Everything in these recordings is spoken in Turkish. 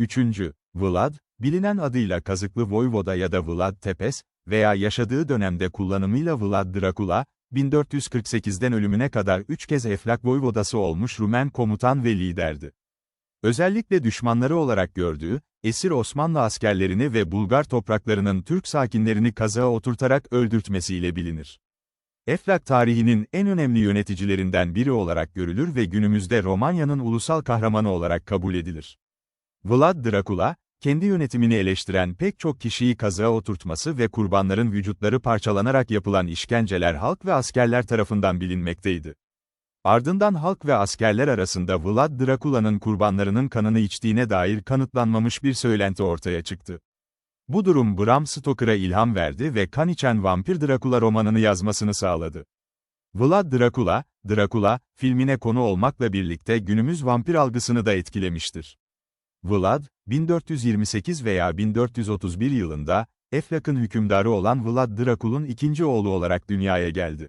3. Vlad, bilinen adıyla Kazıklı Voyvoda ya da Vlad Tepes veya yaşadığı dönemde kullanımıyla Vlad Dracula, 1448'den ölümüne kadar üç kez Eflak Voyvodası olmuş Rumen komutan ve liderdi. Özellikle düşmanları olarak gördüğü, esir Osmanlı askerlerini ve Bulgar topraklarının Türk sakinlerini kazağa oturtarak öldürtmesiyle bilinir. Eflak tarihinin en önemli yöneticilerinden biri olarak görülür ve günümüzde Romanya'nın ulusal kahramanı olarak kabul edilir. Vlad Dracula, kendi yönetimini eleştiren pek çok kişiyi kazağa oturtması ve kurbanların vücutları parçalanarak yapılan işkenceler halk ve askerler tarafından bilinmekteydi. Ardından halk ve askerler arasında Vlad Dracula'nın kurbanlarının kanını içtiğine dair kanıtlanmamış bir söylenti ortaya çıktı. Bu durum Bram Stoker'a ilham verdi ve kan içen vampir Dracula romanını yazmasını sağladı. Vlad Dracula, Dracula, filmine konu olmakla birlikte günümüz vampir algısını da etkilemiştir. Vlad, 1428 veya 1431 yılında, Eflak'ın hükümdarı olan Vlad Dracul'un ikinci oğlu olarak dünyaya geldi.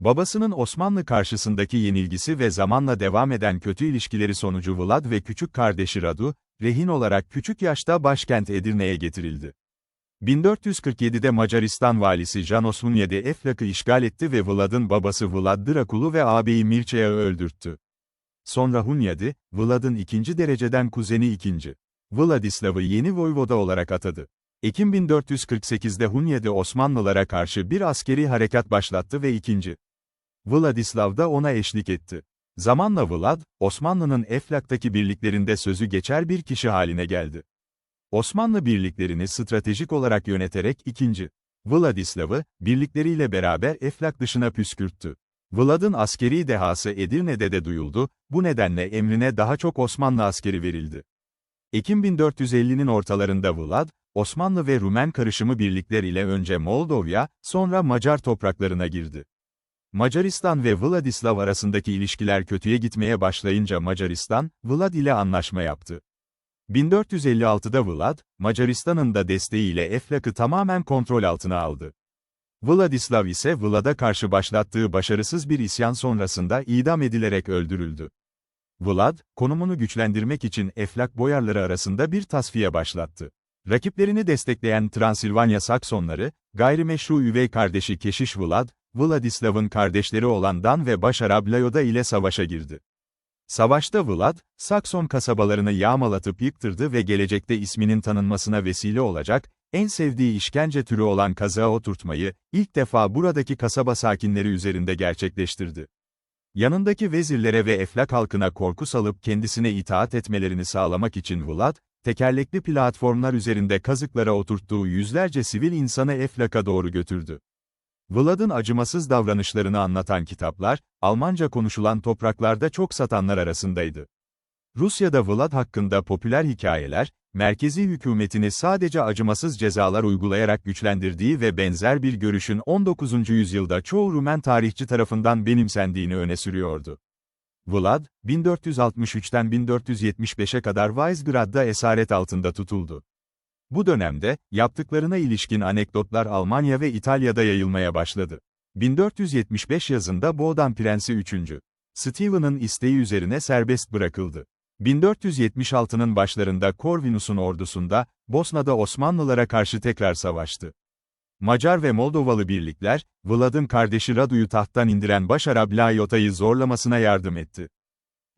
Babasının Osmanlı karşısındaki yenilgisi ve zamanla devam eden kötü ilişkileri sonucu Vlad ve küçük kardeşi Radu, rehin olarak küçük yaşta başkent Edirne'ye getirildi. 1447'de Macaristan valisi Janos Hunyadi Eflak'ı işgal etti ve Vlad'ın babası Vlad Dracul'u ve ağabeyi Mircea'yı öldürttü. Sonra Hunyadi, Vlad'ın ikinci dereceden kuzeni ikinci. Vladislav'ı yeni voyvoda olarak atadı. Ekim 1448'de Hunyadi Osmanlılara karşı bir askeri harekat başlattı ve ikinci. Vladislav da ona eşlik etti. Zamanla Vlad, Osmanlı'nın Eflak'taki birliklerinde sözü geçer bir kişi haline geldi. Osmanlı birliklerini stratejik olarak yöneterek ikinci. Vladislav'ı, birlikleriyle beraber Eflak dışına püskürttü. Vlad'ın askeri dehası Edirne'de de duyuldu, bu nedenle emrine daha çok Osmanlı askeri verildi. Ekim 1450'nin ortalarında Vlad, Osmanlı ve Rumen karışımı birlikler ile önce Moldova, sonra Macar topraklarına girdi. Macaristan ve Vladislav arasındaki ilişkiler kötüye gitmeye başlayınca Macaristan, Vlad ile anlaşma yaptı. 1456'da Vlad, Macaristan'ın da desteğiyle Eflak'ı tamamen kontrol altına aldı. Vladislav ise Vlad'a karşı başlattığı başarısız bir isyan sonrasında idam edilerek öldürüldü. Vlad, konumunu güçlendirmek için Eflak boyarları arasında bir tasfiye başlattı. Rakiplerini destekleyen Transilvanya Saksonları, gayrimeşru üvey kardeşi Keşiş Vlad, Vladislav'ın kardeşleri olan Dan ve Başarab Layoda ile savaşa girdi. Savaşta Vlad, Sakson kasabalarını yağmalatıp yıktırdı ve gelecekte isminin tanınmasına vesile olacak, en sevdiği işkence türü olan kazağa oturtmayı, ilk defa buradaki kasaba sakinleri üzerinde gerçekleştirdi. Yanındaki vezirlere ve Eflak halkına korku salıp kendisine itaat etmelerini sağlamak için Vlad, tekerlekli platformlar üzerinde kazıklara oturttuğu yüzlerce sivil insanı Eflak'a doğru götürdü. Vlad'ın acımasız davranışlarını anlatan kitaplar, Almanca konuşulan topraklarda çok satanlar arasındaydı. Rusya'da Vlad hakkında popüler hikayeler, merkezi hükümetini sadece acımasız cezalar uygulayarak güçlendirdiği ve benzer bir görüşün 19. yüzyılda çoğu Rumen tarihçi tarafından benimsendiğini öne sürüyordu. Vlad, 1463'ten 1475'e kadar Weizgrad'da esaret altında tutuldu. Bu dönemde, yaptıklarına ilişkin anekdotlar Almanya ve İtalya'da yayılmaya başladı. 1475 yazında Boğdan Prensi 3. Stephen'ın isteği üzerine serbest bırakıldı. 1476'nın başlarında Corvinus'un ordusunda, Bosna'da Osmanlılara karşı tekrar savaştı. Macar ve Moldovalı birlikler, Vlad'ın kardeşi Radu'yu tahttan indiren Başarab Layota'yı zorlamasına yardım etti.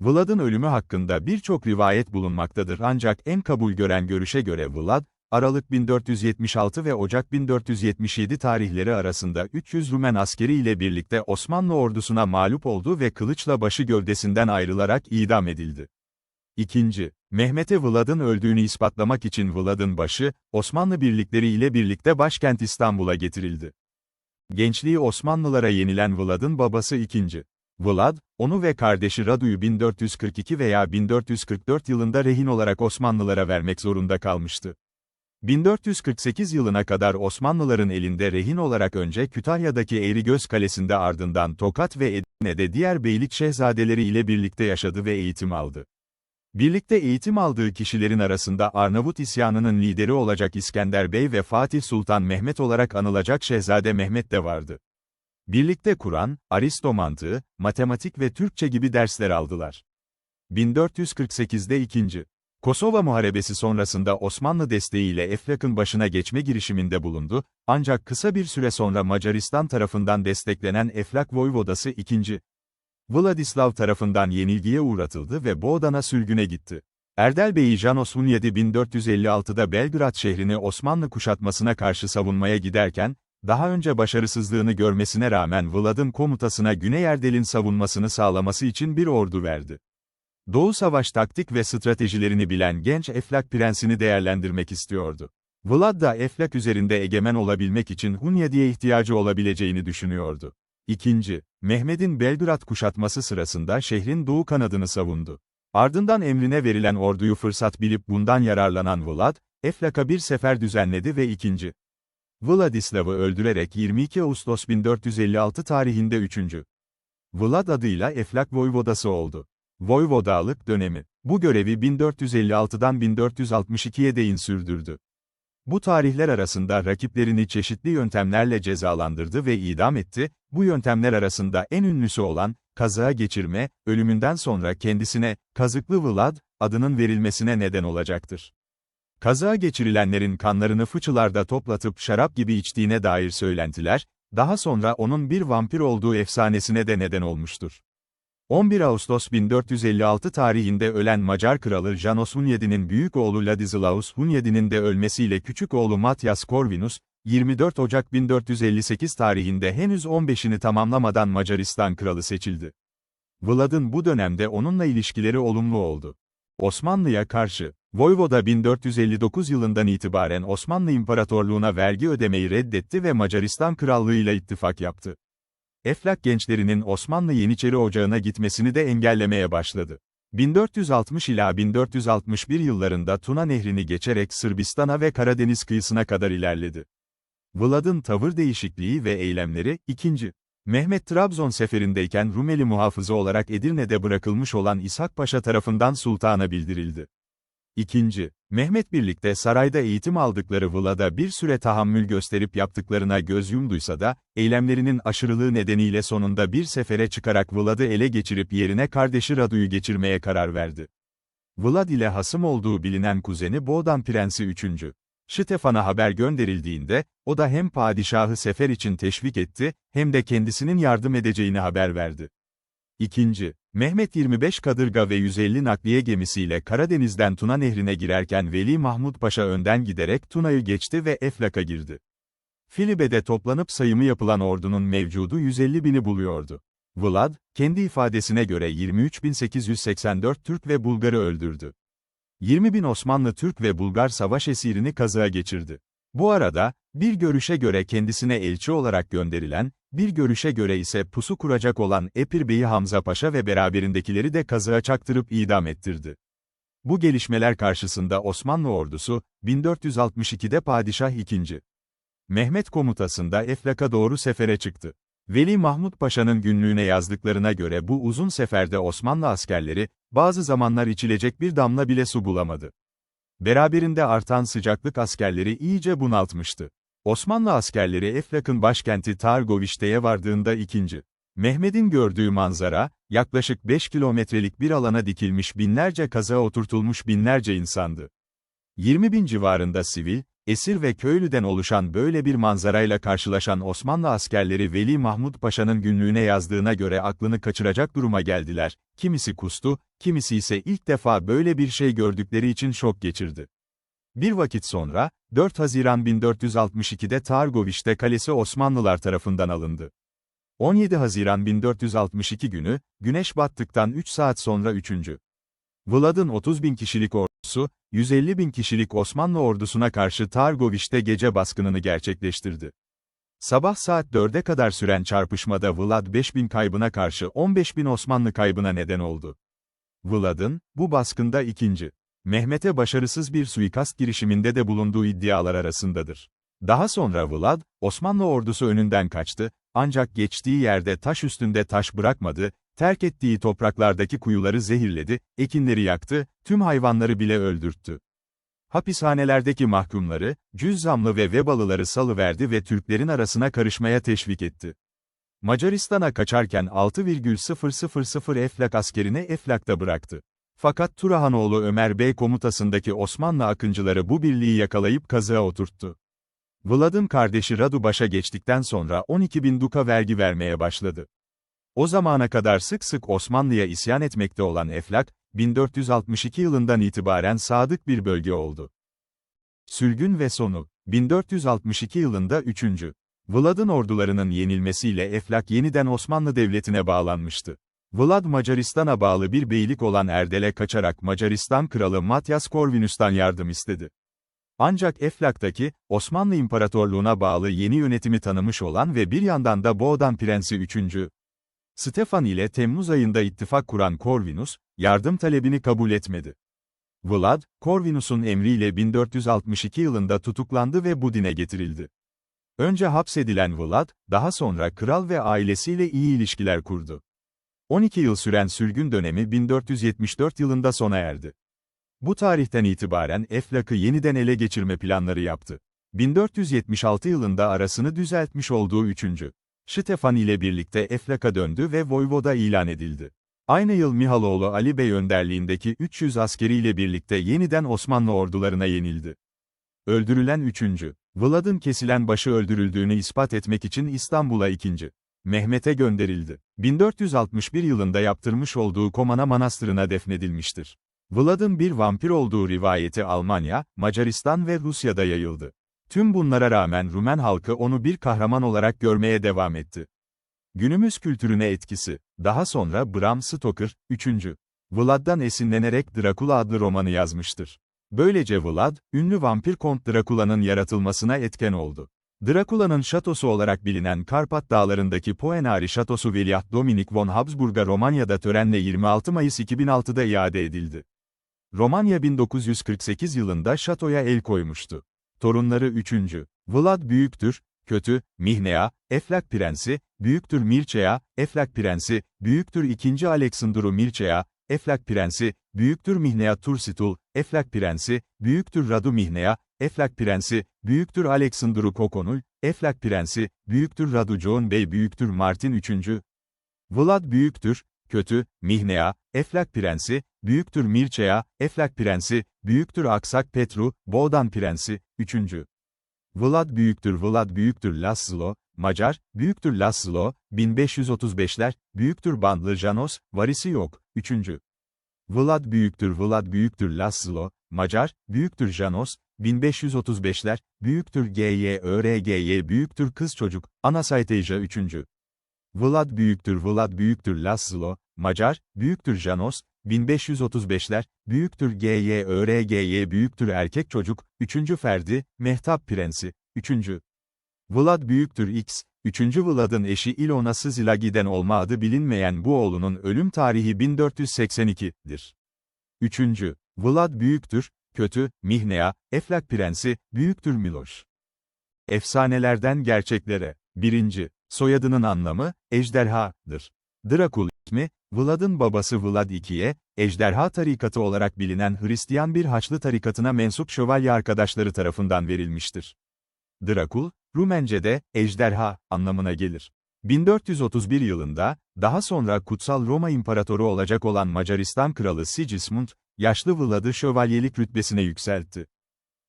Vlad'ın ölümü hakkında birçok rivayet bulunmaktadır ancak en kabul gören görüşe göre Vlad, Aralık 1476 ve Ocak 1477 tarihleri arasında 300 Rumen askeri ile birlikte Osmanlı ordusuna mağlup oldu ve kılıçla başı gövdesinden ayrılarak idam edildi. İkinci, Mehmet'e Vlad'ın öldüğünü ispatlamak için Vlad'ın başı, Osmanlı birlikleri ile birlikte başkent İstanbul'a getirildi. Gençliği Osmanlılara yenilen Vlad'ın babası ikinci. Vlad, onu ve kardeşi Radu'yu 1442 veya 1444 yılında rehin olarak Osmanlılara vermek zorunda kalmıştı. 1448 yılına kadar Osmanlıların elinde rehin olarak önce Kütahya'daki Eğrigöz Kalesi'nde ardından Tokat ve Edirne'de diğer beylik şehzadeleri ile birlikte yaşadı ve eğitim aldı. Birlikte eğitim aldığı kişilerin arasında Arnavut isyanının lideri olacak İskender Bey ve Fatih Sultan Mehmet olarak anılacak Şehzade Mehmet de vardı. Birlikte Kur'an, Aristo mantığı, matematik ve Türkçe gibi dersler aldılar. 1448'de 2. Kosova Muharebesi sonrasında Osmanlı desteğiyle Eflak'ın başına geçme girişiminde bulundu, ancak kısa bir süre sonra Macaristan tarafından desteklenen Eflak Voyvodası 2. Vladislav tarafından yenilgiye uğratıldı ve Boğdan'a sürgüne gitti. Erdel Bey Janos Hunyadi 1456'da Belgrad şehrini Osmanlı kuşatmasına karşı savunmaya giderken, daha önce başarısızlığını görmesine rağmen Vlad'ın komutasına Güney Erdel'in savunmasını sağlaması için bir ordu verdi. Doğu Savaş taktik ve stratejilerini bilen genç Eflak prensini değerlendirmek istiyordu. Vlad da Eflak üzerinde egemen olabilmek için Hunyadi'ye ihtiyacı olabileceğini düşünüyordu. İkinci, Mehmet'in Belgrad kuşatması sırasında şehrin doğu kanadını savundu. Ardından emrine verilen orduyu fırsat bilip bundan yararlanan Vlad, Eflak'a bir sefer düzenledi ve ikinci. Vladislav'ı öldürerek 22 Ağustos 1456 tarihinde 3. Vlad adıyla Eflak Voyvodası oldu. Voyvodalık dönemi. Bu görevi 1456'dan 1462'ye değin sürdürdü. Bu tarihler arasında rakiplerini çeşitli yöntemlerle cezalandırdı ve idam etti, bu yöntemler arasında en ünlüsü olan, kazağa geçirme, ölümünden sonra kendisine, Kazıklı Vlad, adının verilmesine neden olacaktır. Kazağa geçirilenlerin kanlarını fıçılarda toplatıp şarap gibi içtiğine dair söylentiler, daha sonra onun bir vampir olduğu efsanesine de neden olmuştur. 11 Ağustos 1456 tarihinde ölen Macar kralı Janos Hunyadi'nin büyük oğlu Ladislaus Hunyadi'nin de ölmesiyle küçük oğlu Matyas Corvinus, 24 Ocak 1458 tarihinde henüz 15'ini tamamlamadan Macaristan kralı seçildi. Vlad'ın bu dönemde onunla ilişkileri olumlu oldu. Osmanlı'ya karşı, Voyvoda 1459 yılından itibaren Osmanlı İmparatorluğu'na vergi ödemeyi reddetti ve Macaristan Krallığı'yla ittifak yaptı. Eflak gençlerinin Osmanlı Yeniçeri Ocağı'na gitmesini de engellemeye başladı. 1460 ila 1461 yıllarında Tuna Nehri'ni geçerek Sırbistan'a ve Karadeniz kıyısına kadar ilerledi. Vlad'ın tavır değişikliği ve eylemleri, 2. Mehmet Trabzon seferindeyken Rumeli muhafızı olarak Edirne'de bırakılmış olan İshak Paşa tarafından sultana bildirildi. İkinci, Mehmet birlikte sarayda eğitim aldıkları Vlad'a bir süre tahammül gösterip yaptıklarına göz yumduysa da, eylemlerinin aşırılığı nedeniyle sonunda bir sefere çıkarak Vlad'ı ele geçirip yerine kardeşi Radu'yu geçirmeye karar verdi. Vlad ile hasım olduğu bilinen kuzeni Boğdan Prensi 3. Ştefan'a haber gönderildiğinde, o da hem padişahı sefer için teşvik etti, hem de kendisinin yardım edeceğini haber verdi. İkinci, Mehmet 25 kadırga ve 150 nakliye gemisiyle Karadeniz'den Tuna Nehri'ne girerken Veli Mahmud Paşa önden giderek Tuna'yı geçti ve Eflak'a girdi. Filibe'de toplanıp sayımı yapılan ordunun mevcudu 150 bini buluyordu. Vlad, kendi ifadesine göre 23.884 Türk ve Bulgar'ı öldürdü. 20 bin Osmanlı Türk ve Bulgar savaş esirini kazığa geçirdi. Bu arada, bir görüşe göre kendisine elçi olarak gönderilen, bir görüşe göre ise pusu kuracak olan Epir Bey'i Hamza Paşa ve beraberindekileri de kazığa çaktırıp idam ettirdi. Bu gelişmeler karşısında Osmanlı ordusu, 1462'de Padişah II. Mehmet komutasında Eflak'a doğru sefere çıktı. Veli Mahmut Paşa'nın günlüğüne yazdıklarına göre bu uzun seferde Osmanlı askerleri, bazı zamanlar içilecek bir damla bile su bulamadı. Beraberinde artan sıcaklık askerleri iyice bunaltmıştı. Osmanlı askerleri Eflak'ın başkenti Targovişte'ye vardığında ikinci. Mehmet'in gördüğü manzara, yaklaşık 5 kilometrelik bir alana dikilmiş binlerce kaza oturtulmuş binlerce insandı. 20 bin civarında sivil, esir ve köylüden oluşan böyle bir manzarayla karşılaşan Osmanlı askerleri Veli Mahmud Paşa'nın günlüğüne yazdığına göre aklını kaçıracak duruma geldiler, kimisi kustu, kimisi ise ilk defa böyle bir şey gördükleri için şok geçirdi. Bir vakit sonra, 4 Haziran 1462'de Targoviş'te kalesi Osmanlılar tarafından alındı. 17 Haziran 1462 günü, güneş battıktan 3 saat sonra 3. Vlad'ın 30 bin kişilik ordusu, 150 bin kişilik Osmanlı ordusuna karşı Targoviş'te gece baskınını gerçekleştirdi. Sabah saat 4'e kadar süren çarpışmada Vlad 5 bin kaybına karşı 15 bin Osmanlı kaybına neden oldu. Vlad'ın, bu baskında ikinci, Mehmet'e başarısız bir suikast girişiminde de bulunduğu iddialar arasındadır. Daha sonra Vlad, Osmanlı ordusu önünden kaçtı, ancak geçtiği yerde taş üstünde taş bırakmadı, terk ettiği topraklardaki kuyuları zehirledi, ekinleri yaktı, tüm hayvanları bile öldürttü. Hapishanelerdeki mahkumları, cüzzamlı ve vebalıları salıverdi ve Türklerin arasına karışmaya teşvik etti. Macaristan'a kaçarken 6,000 Eflak askerini Eflak'ta bıraktı. Fakat Turahanoğlu Ömer Bey komutasındaki Osmanlı akıncıları bu birliği yakalayıp kazığa oturttu. Vlad'ın kardeşi Radu başa geçtikten sonra 12 bin duka vergi vermeye başladı. O zamana kadar sık sık Osmanlı'ya isyan etmekte olan Eflak, 1462 yılından itibaren sadık bir bölge oldu. Sürgün ve sonu, 1462 yılında 3. Vlad'ın ordularının yenilmesiyle Eflak yeniden Osmanlı Devleti'ne bağlanmıştı. Vlad Macaristan'a bağlı bir beylik olan Erdel'e kaçarak Macaristan kralı Matyas Corvinus'tan yardım istedi. Ancak Eflak'taki, Osmanlı İmparatorluğu'na bağlı yeni yönetimi tanımış olan ve bir yandan da Boğdan Prensi 3. Stefan ile Temmuz ayında ittifak kuran Corvinus, yardım talebini kabul etmedi. Vlad, Corvinus'un emriyle 1462 yılında tutuklandı ve Budin'e getirildi. Önce hapsedilen Vlad, daha sonra kral ve ailesiyle iyi ilişkiler kurdu. 12 yıl süren sürgün dönemi 1474 yılında sona erdi. Bu tarihten itibaren Eflak'ı yeniden ele geçirme planları yaptı. 1476 yılında arasını düzeltmiş olduğu 3. Stefan ile birlikte Eflak'a döndü ve Voyvoda ilan edildi. Aynı yıl Mihaloğlu Ali Bey önderliğindeki 300 askeriyle birlikte yeniden Osmanlı ordularına yenildi. Öldürülen 3. Vlad'ın kesilen başı öldürüldüğünü ispat etmek için İstanbul'a 2. Mehmet'e gönderildi. 1461 yılında yaptırmış olduğu Komana Manastırı'na defnedilmiştir. Vlad'ın bir vampir olduğu rivayeti Almanya, Macaristan ve Rusya'da yayıldı. Tüm bunlara rağmen Rumen halkı onu bir kahraman olarak görmeye devam etti. Günümüz kültürüne etkisi, daha sonra Bram Stoker, 3. Vlad'dan esinlenerek Drakula adlı romanı yazmıştır. Böylece Vlad, ünlü vampir Kont Drakula'nın yaratılmasına etken oldu. Drakula'nın şatosu olarak bilinen Karpat Dağları'ndaki Poenari Şatosu Veliaht Dominik von Habsburg'a Romanya'da törenle 26 Mayıs 2006'da iade edildi. Romanya 1948 yılında şatoya el koymuştu. Torunları 3. Vlad Büyüktür, Kötü, Mihnea, Eflak Prensi, Büyüktür Mircea, Eflak Prensi, Büyüktür 2. Aleksandru Mircea, Eflak Prensi, Büyüktür Mihnea Tursitul, Eflak Prensi, Büyüktür Radu Mihnea, Eflak Prensi, Büyüktür Aleksandru Kokonul, Eflak Prensi, Büyüktür Radu John Bey Büyüktür Martin 3. Vlad Büyüktür, Kötü, Mihnea, Eflak Prensi, Büyüktür Mircea, Eflak Prensi, Büyüktür Aksak Petru, Boğdan Prensi, 3. Vlad Büyüktür Vlad Büyüktür Laszlo, Macar, Büyüktür Laszlo, 1535'ler, Büyüktür Bandlı Janos, varisi yok, 3. Vlad Büyüktür Vlad Büyüktür Laszlo, Macar, Büyüktür Janos, 1535'ler, Büyüktür GYÖRGY Büyüktür Kız Çocuk, Anasayteja 3. Vlad Büyüktür Vlad Büyüktür Laszlo, Macar, Büyüktür Janos, 1535'ler, Büyüktür GYÖRGY Büyüktür Erkek Çocuk, 3. Ferdi, Mehtap Prensi, 3. Vlad Büyüktür X, 3. Vlad'ın eşi Ilona Szilagi'den olma adı bilinmeyen bu oğlunun ölüm tarihi 1482'dir. 3. Vlad Büyüktür, Kötü, Mihnea, Eflak Prensi, Büyüktür Miloş. Efsanelerden gerçeklere. 1. Soyadının anlamı, ejderhadır. Drakul mi, Vlad'ın babası Vlad II'ye, ejderha tarikatı olarak bilinen Hristiyan bir Haçlı tarikatına mensup şövalye arkadaşları tarafından verilmiştir. Drakul, Rumence'de, ejderha, anlamına gelir. 1431 yılında, daha sonra Kutsal Roma İmparatoru olacak olan Macaristan Kralı Sigismund, yaşlı Vlad'ı şövalyelik rütbesine yükseltti.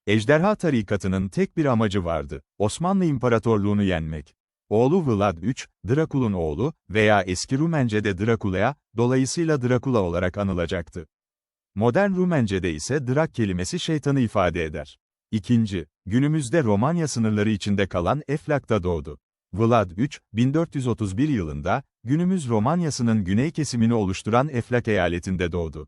Ejderha tarikatının tek bir amacı vardı, Osmanlı İmparatorluğunu yenmek. Oğlu Vlad III, Drakul'un oğlu veya eski Rumence'de Drakula'ya, dolayısıyla Drakula olarak anılacaktı. Modern Rumence'de ise Drak kelimesi şeytanı ifade eder. İkinci, günümüzde Romanya sınırları içinde kalan Eflak'ta doğdu. Vlad III, 1431 yılında, günümüz Romanya'sının güney kesimini oluşturan Eflak eyaletinde doğdu.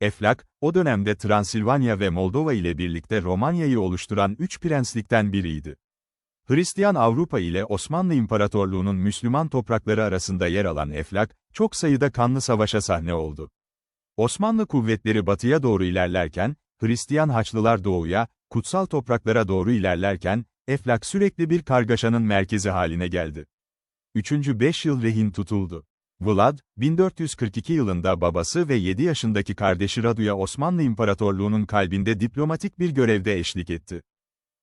Eflak, o dönemde Transilvanya ve Moldova ile birlikte Romanya'yı oluşturan üç prenslikten biriydi. Hristiyan Avrupa ile Osmanlı İmparatorluğu'nun Müslüman toprakları arasında yer alan Eflak, çok sayıda kanlı savaşa sahne oldu. Osmanlı kuvvetleri batıya doğru ilerlerken, Hristiyan Haçlılar doğuya, kutsal topraklara doğru ilerlerken, Eflak sürekli bir kargaşanın merkezi haline geldi. 3. 5 yıl rehin tutuldu. Vlad, 1442 yılında babası ve 7 yaşındaki kardeşi Radu'ya Osmanlı İmparatorluğu'nun kalbinde diplomatik bir görevde eşlik etti.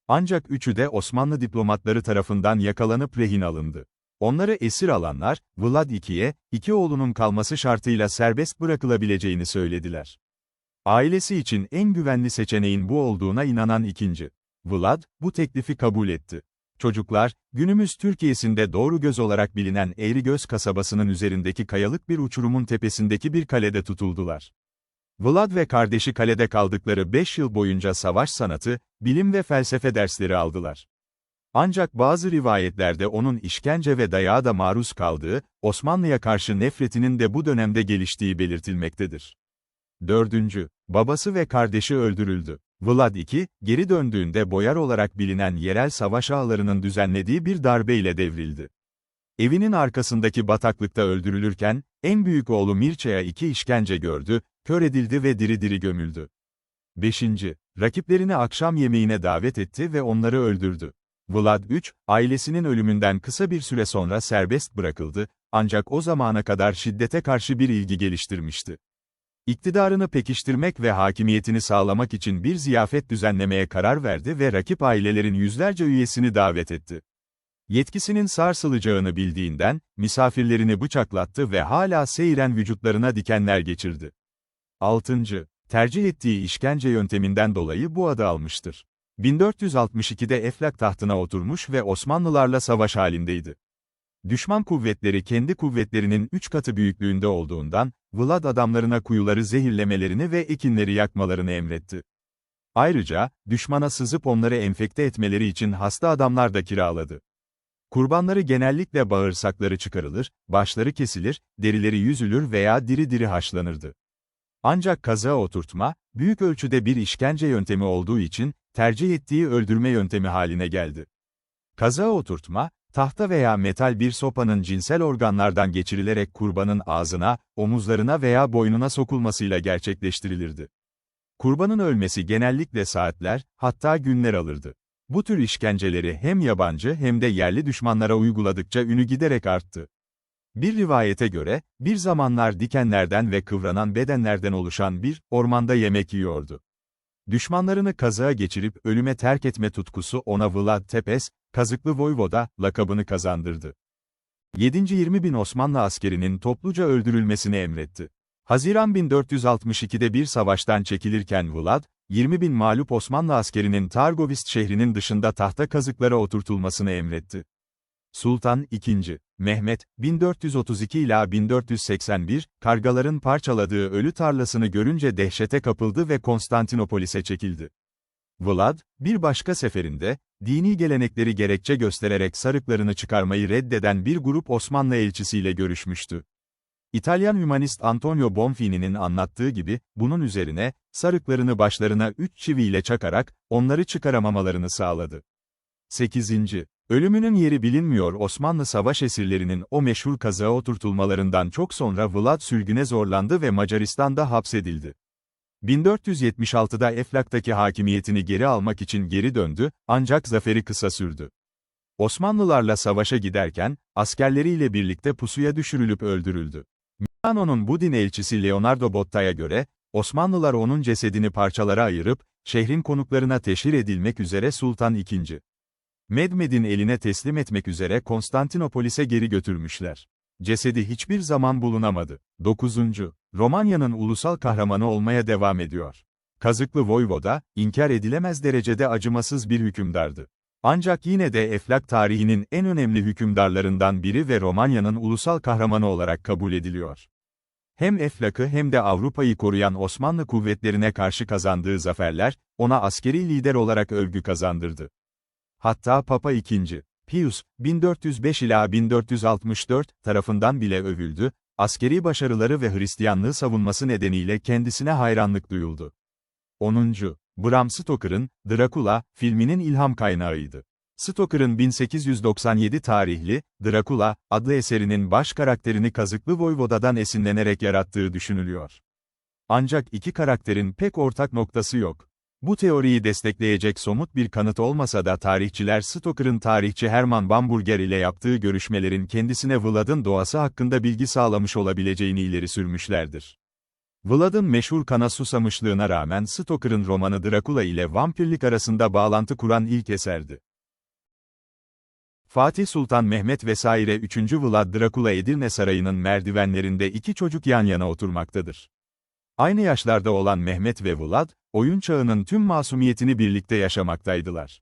Ancak üçü de Osmanlı diplomatları tarafından yakalanıp rehin alındı. Onları esir alanlar, Vlad II'ye, iki oğlunun kalması şartıyla serbest bırakılabileceğini söylediler. Ailesi için en güvenli seçeneğin bu olduğuna inanan ikinci. Vlad, bu teklifi kabul etti. Çocuklar, günümüz Türkiye'sinde doğru göz olarak bilinen Eğrigöz kasabasının üzerindeki kayalık bir uçurumun tepesindeki bir kalede tutuldular. Vlad ve kardeşi kalede kaldıkları 5 yıl boyunca savaş sanatı, bilim ve felsefe dersleri aldılar. Ancak bazı rivayetlerde onun işkence ve dayağa da maruz kaldığı, Osmanlı'ya karşı nefretinin de bu dönemde geliştiği belirtilmektedir. 4. Babası ve kardeşi öldürüldü. Vlad II, geri döndüğünde boyar olarak bilinen yerel savaş ağlarının düzenlediği bir darbeyle devrildi. Evinin arkasındaki bataklıkta öldürülürken, en büyük oğlu Mirça'ya iki işkence gördü, kör edildi ve diri diri gömüldü. 5. Rakiplerini akşam yemeğine davet etti ve onları öldürdü. Vlad III, ailesinin ölümünden kısa bir süre sonra serbest bırakıldı, ancak o zamana kadar şiddete karşı bir ilgi geliştirmişti. İktidarını pekiştirmek ve hakimiyetini sağlamak için bir ziyafet düzenlemeye karar verdi ve rakip ailelerin yüzlerce üyesini davet etti. Yetkisinin sarsılacağını bildiğinden, misafirlerini bıçaklattı ve hala seyren vücutlarına dikenler geçirdi. 6. Tercih ettiği işkence yönteminden dolayı bu adı almıştır. 1462'de Eflak tahtına oturmuş ve Osmanlılarla savaş halindeydi. Düşman kuvvetleri kendi kuvvetlerinin üç katı büyüklüğünde olduğundan, Vlad adamlarına kuyuları zehirlemelerini ve ekinleri yakmalarını emretti. Ayrıca, düşmana sızıp onları enfekte etmeleri için hasta adamlar da kiraladı. Kurbanları genellikle bağırsakları çıkarılır, başları kesilir, derileri yüzülür veya diri diri haşlanırdı. Ancak kaza oturtma, büyük ölçüde bir işkence yöntemi olduğu için, tercih ettiği öldürme yöntemi haline geldi. Kaza oturtma, tahta veya metal bir sopanın cinsel organlardan geçirilerek kurbanın ağzına, omuzlarına veya boynuna sokulmasıyla gerçekleştirilirdi. Kurbanın ölmesi genellikle saatler, hatta günler alırdı. Bu tür işkenceleri hem yabancı hem de yerli düşmanlara uyguladıkça ünü giderek arttı. Bir rivayete göre, bir zamanlar dikenlerden ve kıvranan bedenlerden oluşan bir, ormanda yemek yiyordu. Düşmanlarını kazığa geçirip ölüme terk etme tutkusu ona Vlad Tepes, Kazıklı Voyvoda, lakabını kazandırdı. 7. bin Osmanlı askerinin topluca öldürülmesini emretti. Haziran 1462'de bir savaştan çekilirken Vlad, 20 bin mağlup Osmanlı askerinin Targovist şehrinin dışında tahta kazıklara oturtulmasını emretti. Sultan II. Mehmet, 1432 ila 1481, kargaların parçaladığı ölü tarlasını görünce dehşete kapıldı ve Konstantinopolis'e çekildi. Vlad, bir başka seferinde, dini gelenekleri gerekçe göstererek sarıklarını çıkarmayı reddeden bir grup Osmanlı elçisiyle görüşmüştü. İtalyan hümanist Antonio Bonfini'nin anlattığı gibi, bunun üzerine, sarıklarını başlarına üç çiviyle çakarak, onları çıkaramamalarını sağladı. 8. Ölümünün yeri bilinmiyor Osmanlı savaş esirlerinin o meşhur kazağa oturtulmalarından çok sonra Vlad sürgüne zorlandı ve Macaristan'da hapsedildi. 1476'da Eflak'taki hakimiyetini geri almak için geri döndü, ancak zaferi kısa sürdü. Osmanlılarla savaşa giderken, askerleriyle birlikte pusuya düşürülüp öldürüldü. Milano'nun bu din elçisi Leonardo Botta'ya göre, Osmanlılar onun cesedini parçalara ayırıp, şehrin konuklarına teşhir edilmek üzere Sultan II. Medmed'in eline teslim etmek üzere Konstantinopolis'e geri götürmüşler. Cesedi hiçbir zaman bulunamadı. 9. Romanya'nın ulusal kahramanı olmaya devam ediyor. Kazıklı Voyvoda, inkar edilemez derecede acımasız bir hükümdardı. Ancak yine de Eflak tarihinin en önemli hükümdarlarından biri ve Romanya'nın ulusal kahramanı olarak kabul ediliyor. Hem Eflak'ı hem de Avrupa'yı koruyan Osmanlı kuvvetlerine karşı kazandığı zaferler, ona askeri lider olarak övgü kazandırdı. Hatta Papa II. Pius, 1405 ila 1464 tarafından bile övüldü, askeri başarıları ve Hristiyanlığı savunması nedeniyle kendisine hayranlık duyuldu. 10. Bram Stoker'ın, Dracula, filminin ilham kaynağıydı. Stoker'ın 1897 tarihli, Dracula, adlı eserinin baş karakterini Kazıklı Voyvoda'dan esinlenerek yarattığı düşünülüyor. Ancak iki karakterin pek ortak noktası yok. Bu teoriyi destekleyecek somut bir kanıt olmasa da tarihçiler Stoker'ın tarihçi Hermann Bamburger ile yaptığı görüşmelerin kendisine Vlad'ın doğası hakkında bilgi sağlamış olabileceğini ileri sürmüşlerdir. Vlad'ın meşhur kana susamışlığına rağmen Stoker'ın romanı Dracula ile vampirlik arasında bağlantı kuran ilk eserdi. Fatih Sultan Mehmet vesaire 3. Vlad Dracula Edirne Sarayı'nın merdivenlerinde iki çocuk yan yana oturmaktadır. Aynı yaşlarda olan Mehmet ve Vlad, oyun çağının tüm masumiyetini birlikte yaşamaktaydılar.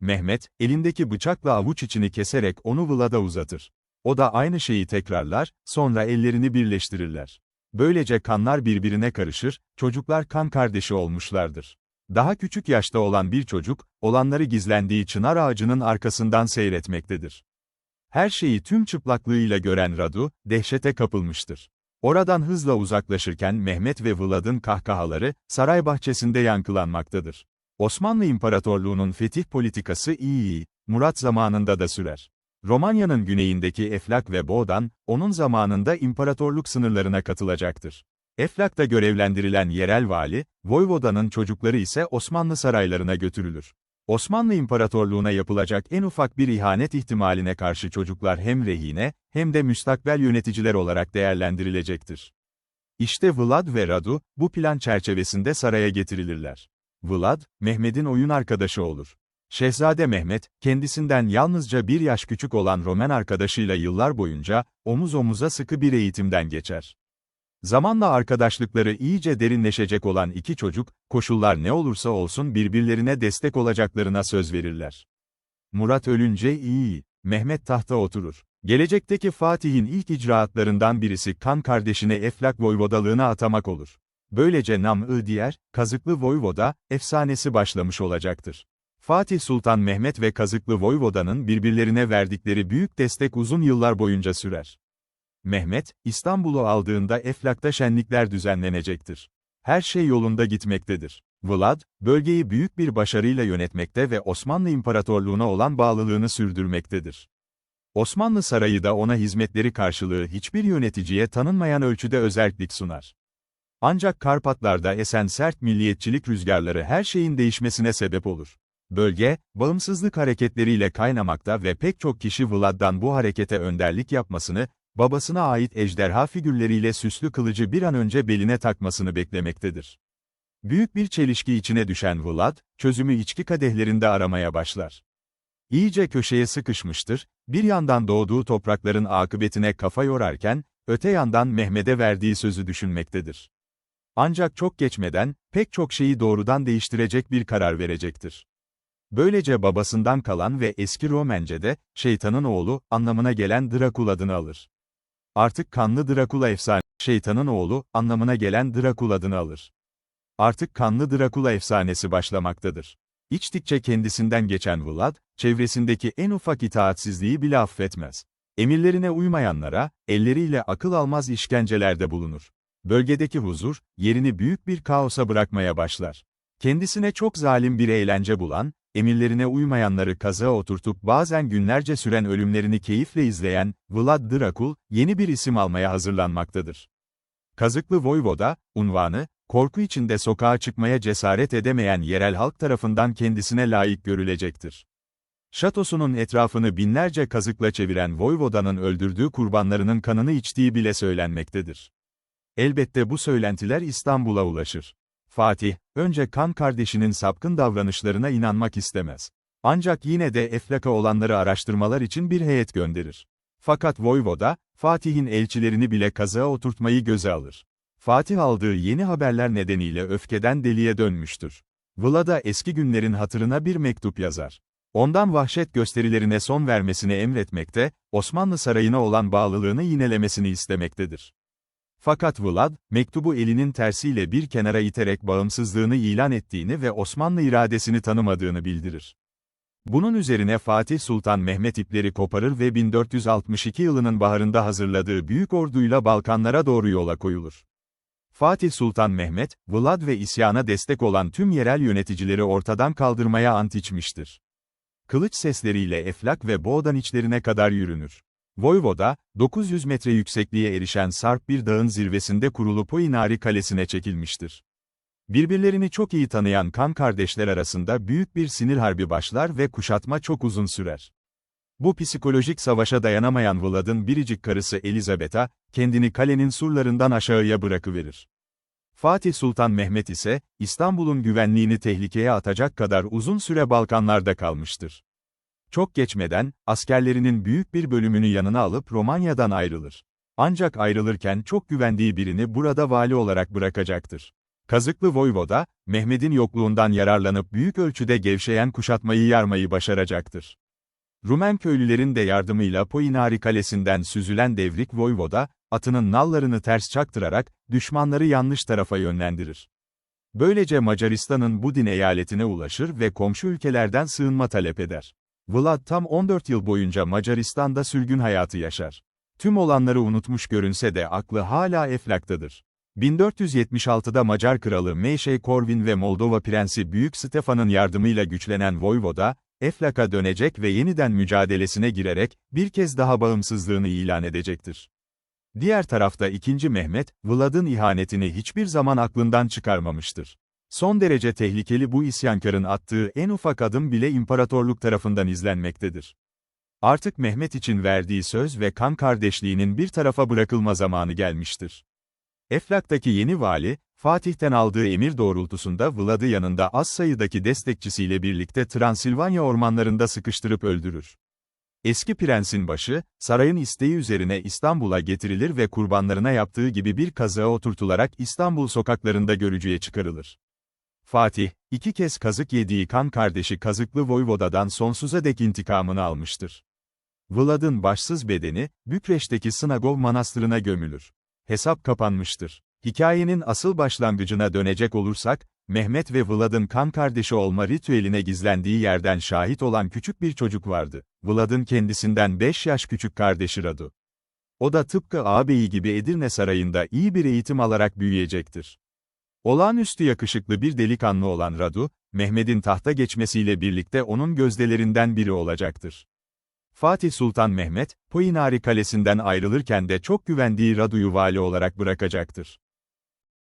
Mehmet, elindeki bıçakla avuç içini keserek onu Vlad'a uzatır. O da aynı şeyi tekrarlar, sonra ellerini birleştirirler. Böylece kanlar birbirine karışır, çocuklar kan kardeşi olmuşlardır. Daha küçük yaşta olan bir çocuk, olanları gizlendiği çınar ağacının arkasından seyretmektedir. Her şeyi tüm çıplaklığıyla gören Radu, dehşete kapılmıştır. Oradan hızla uzaklaşırken Mehmet ve Vlad'ın kahkahaları, saray bahçesinde yankılanmaktadır. Osmanlı İmparatorluğu'nun fetih politikası iyi, Murat zamanında da sürer. Romanya'nın güneyindeki Eflak ve Boğdan, onun zamanında imparatorluk sınırlarına katılacaktır. Eflak'ta görevlendirilen yerel vali, Voyvoda'nın çocukları ise Osmanlı saraylarına götürülür. Osmanlı İmparatorluğu'na yapılacak en ufak bir ihanet ihtimaline karşı çocuklar hem rehine, hem de müstakbel yöneticiler olarak değerlendirilecektir. İşte Vlad ve Radu, bu plan çerçevesinde saraya getirilirler. Vlad, Mehmet'in oyun arkadaşı olur. Şehzade Mehmet, kendisinden yalnızca bir yaş küçük olan Roman arkadaşıyla yıllar boyunca, omuz omuza sıkı bir eğitimden geçer. Zamanla arkadaşlıkları iyice derinleşecek olan iki çocuk, koşullar ne olursa olsun birbirlerine destek olacaklarına söz verirler. Murat ölünce iyi, Mehmet tahta oturur. Gelecekteki Fatih'in ilk icraatlarından birisi kan kardeşine Eflak voyvodalığına atamak olur. Böylece Nam-ı diğer, Kazıklı Voyvoda, efsanesi başlamış olacaktır. Fatih Sultan Mehmet ve Kazıklı Voyvoda'nın birbirlerine verdikleri büyük destek uzun yıllar boyunca sürer. Mehmet, İstanbul'u aldığında Eflak'ta şenlikler düzenlenecektir. Her şey yolunda gitmektedir. Vlad, bölgeyi büyük bir başarıyla yönetmekte ve Osmanlı İmparatorluğu'na olan bağlılığını sürdürmektedir. Osmanlı Sarayı da ona hizmetleri karşılığı hiçbir yöneticiye tanınmayan ölçüde özellik sunar. Ancak Karpatlar'da esen sert milliyetçilik rüzgarları her şeyin değişmesine sebep olur. Bölge, bağımsızlık hareketleriyle kaynamakta ve pek çok kişi Vlad'dan bu harekete önderlik yapmasını, babasına ait ejderha figürleriyle süslü kılıcı bir an önce beline takmasını beklemektedir. Büyük bir çelişki içine düşen Vlad, çözümü içki kadehlerinde aramaya başlar. İyice köşeye sıkışmıştır, bir yandan doğduğu toprakların akıbetine kafa yorarken, öte yandan Mehmet'e verdiği sözü düşünmektedir. Ancak çok geçmeden, pek çok şeyi doğrudan değiştirecek bir karar verecektir. Böylece babasından kalan ve eski Romence'de, şeytanın oğlu, anlamına gelen Drakul adını alır. Artık kanlı Drakula efsane, şeytanın oğlu, anlamına gelen Drakul adını alır. Artık kanlı Drakula efsanesi başlamaktadır. İçtikçe kendisinden geçen Vlad, çevresindeki en ufak itaatsizliği bile affetmez. Emirlerine uymayanlara, elleriyle akıl almaz işkencelerde bulunur. Bölgedeki huzur, yerini büyük bir kaosa bırakmaya başlar. Kendisine çok zalim bir eğlence bulan, emirlerine uymayanları kazığa oturtup bazen günlerce süren ölümlerini keyifle izleyen, Vlad Drakul, yeni bir isim almaya hazırlanmaktadır. Kazıklı Voyvoda, unvanı, korku içinde sokağa çıkmaya cesaret edemeyen yerel halk tarafından kendisine layık görülecektir. Şatosunun etrafını binlerce kazıkla çeviren Voyvoda'nın öldürdüğü kurbanlarının kanını içtiği bile söylenmektedir. Elbette bu söylentiler İstanbul'a ulaşır. Fatih, önce kan kardeşinin sapkın davranışlarına inanmak istemez. Ancak yine de Eflak'a olanları araştırmalar için bir heyet gönderir. Fakat Voyvoda, Fatih'in elçilerini bile kazığa oturtmayı göze alır. Fatih aldığı yeni haberler nedeniyle öfkeden deliye dönmüştür. Vlad'a eski günlerin hatırına bir mektup yazar. Ondan vahşet gösterilerine son vermesini emretmekte, Osmanlı sarayına olan bağlılığını yinelemesini istemektedir. Fakat Vlad, mektubu elinin tersiyle bir kenara iterek bağımsızlığını ilan ettiğini ve Osmanlı iradesini tanımadığını bildirir. Bunun üzerine Fatih Sultan Mehmet ipleri koparır ve 1462 yılının baharında hazırladığı büyük orduyla Balkanlara doğru yola koyulur. Fatih Sultan Mehmet, Vlad ve isyana destek olan tüm yerel yöneticileri ortadan kaldırmaya ant içmiştir. Kılıç sesleriyle Eflak ve Boğdan içlerine kadar yürünür. Voyvoda, 900 metre yüksekliğe erişen sarp bir dağın zirvesinde kurulu Poinari Kalesi'ne çekilmiştir. Birbirlerini çok iyi tanıyan kan kardeşler arasında büyük bir sinir harbi başlar ve kuşatma çok uzun sürer. Bu psikolojik savaşa dayanamayan Vlad'ın biricik karısı Elizabeth'a, kendini kalenin surlarından aşağıya bırakıverir. Fatih Sultan Mehmet ise, İstanbul'un güvenliğini tehlikeye atacak kadar uzun süre Balkanlarda kalmıştır. Çok geçmeden, askerlerinin büyük bir bölümünü yanına alıp Romanya'dan ayrılır. Ancak ayrılırken çok güvendiği birini burada vali olarak bırakacaktır. Kazıklı Voyvoda, Mehmet'in yokluğundan yararlanıp büyük ölçüde gevşeyen kuşatmayı yarmayı başaracaktır. Rumen köylülerin de yardımıyla Poinari Kalesi'nden süzülen devrik Voyvoda, atının nallarını ters çaktırarak, düşmanları yanlış tarafa yönlendirir. Böylece Macaristan'ın Budin eyaletine ulaşır ve komşu ülkelerden sığınma talep eder. Vlad tam 14 yıl boyunca Macaristan'da sürgün hayatı yaşar. Tüm olanları unutmuş görünse de aklı hala Eflak'tadır. 1476'da Macar kralı Meşey Korvin ve Moldova prensi Büyük Stefan'ın yardımıyla güçlenen Voyvoda, Eflak'a dönecek ve yeniden mücadelesine girerek, bir kez daha bağımsızlığını ilan edecektir. Diğer tarafta 2. Mehmet, Vlad'ın ihanetini hiçbir zaman aklından çıkarmamıştır. Son derece tehlikeli bu isyankarın attığı en ufak adım bile imparatorluk tarafından izlenmektedir. Artık Mehmet için verdiği söz ve kan kardeşliğinin bir tarafa bırakılma zamanı gelmiştir. Eflak'taki yeni vali, Fatih'ten aldığı emir doğrultusunda Vlad'ı yanında az sayıdaki destekçisiyle birlikte Transilvanya ormanlarında sıkıştırıp öldürür. Eski prensin başı, sarayın isteği üzerine İstanbul'a getirilir ve kurbanlarına yaptığı gibi bir kazığa oturtularak İstanbul sokaklarında görücüye çıkarılır. Fatih, iki kez kazık yediği kan kardeşi Kazıklı Voyvoda'dan sonsuza dek intikamını almıştır. Vlad'ın başsız bedeni, Bükreş'teki Snagov Manastırı'na gömülür. Hesap kapanmıştır. Hikayenin asıl başlangıcına dönecek olursak, Mehmet ve Vlad'ın kan kardeşi olma ritüeline gizlendiği yerden şahit olan küçük bir çocuk vardı. Vlad'ın kendisinden 5 yaş küçük kardeşi Radu. O da tıpkı ağabeyi gibi Edirne Sarayı'nda iyi bir eğitim alarak büyüyecektir. Olağanüstü yakışıklı bir delikanlı olan Radu, Mehmet'in tahta geçmesiyle birlikte onun gözdelerinden biri olacaktır. Fatih Sultan Mehmet, Poinari Kalesi'nden ayrılırken de çok güvendiği Radu'yu vali olarak bırakacaktır.